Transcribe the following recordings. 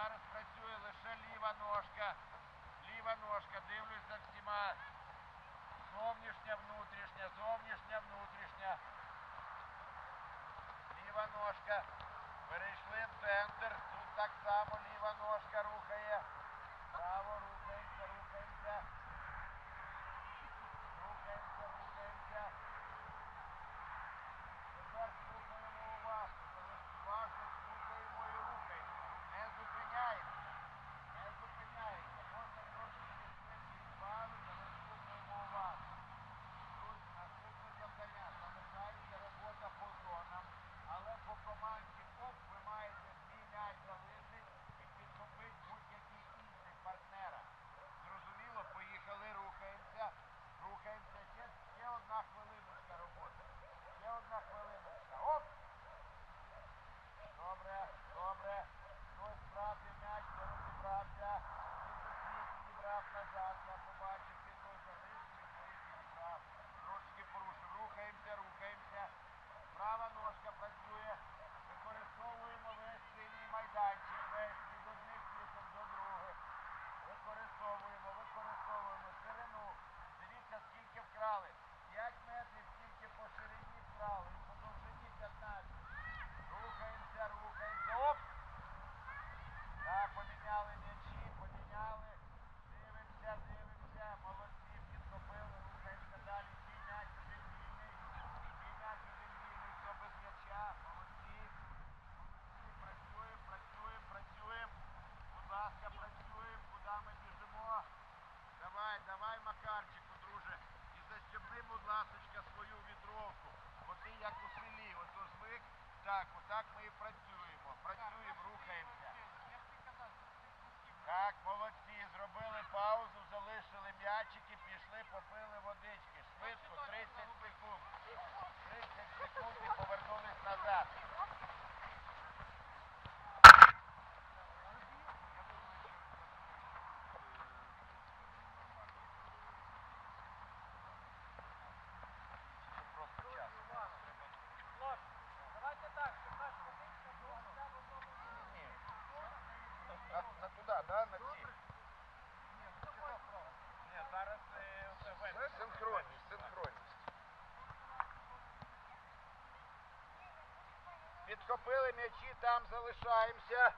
Зараз працює лише ліва ножка. Ліва ножка. Дивлюсь за всіма. Зовнішня, внутрішня, зовнішня, внутрішня. Ліва ножка. Перейшли в центр. Тут так само ліва ножка рухає. Так отак ми і працюємо. Працюємо, рухаємося. Так, молодці, зробили паузу, залишили м'ячики, пішли, попили водички. Швидко, 30 секунд. 30 секунд і повернулись назад. схопили м'ячі, там залишаємося.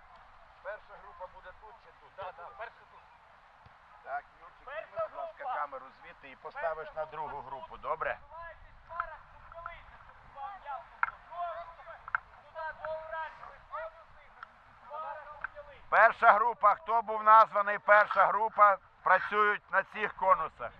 Перша група буде тут чи тут? Так, так, перша тут. Так, Юрчик, будь ласка, камеру звідти і поставиш на другу групу, добре? Перша група, хто був названий перша група, працюють на цих конусах.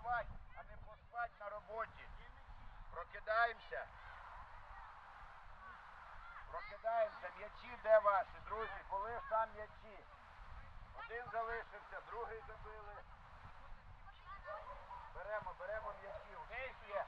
працювати, а не поспати на роботі. Прокидаємося. Прокидаємося. М'ячі де ваші, друзі? Були ж там м'ячі. Один залишився, другий забили. Беремо, беремо м'ячі. Десь є.